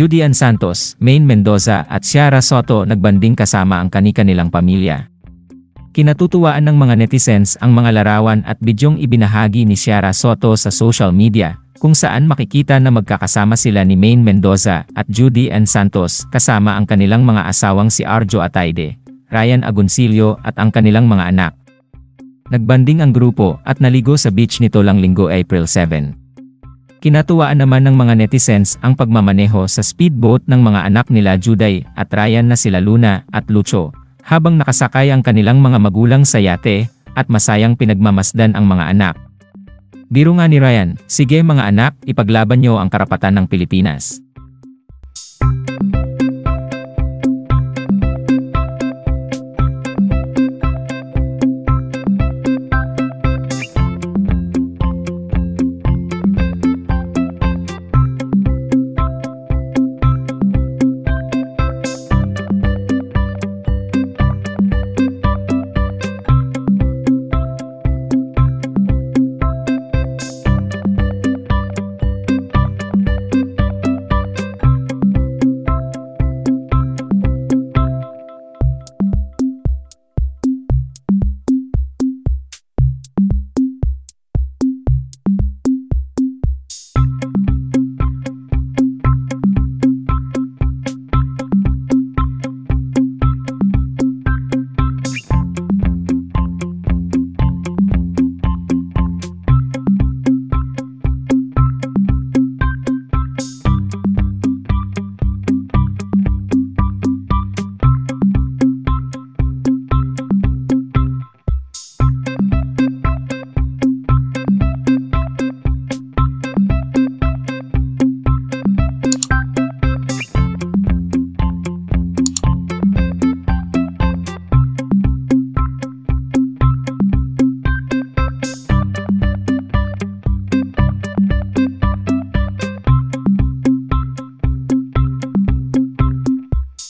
Judy Ann Santos, Maine Mendoza at Ciara Soto nagbanding kasama ang kani-kanilang pamilya. Kinatutuwaan ng mga netizens ang mga larawan at bidyong ibinahagi ni Ciara Soto sa social media, kung saan makikita na magkakasama sila ni Maine Mendoza at Judy Ann Santos kasama ang kanilang mga asawang si Arjo Ataide, Ryan Agoncillo at ang kanilang mga anak. Nagbanding ang grupo at naligo sa beach nito lang linggo April 7. Kinatuwaan naman ng mga netizens ang pagmamaneho sa speedboat ng mga anak nila Juday at Ryan na sila Luna at Lucho, habang nakasakay ang kanilang mga magulang sa yate, at masayang pinagmamasdan ang mga anak. Biro nga ni Ryan, sige mga anak, ipaglaban nyo ang karapatan ng Pilipinas.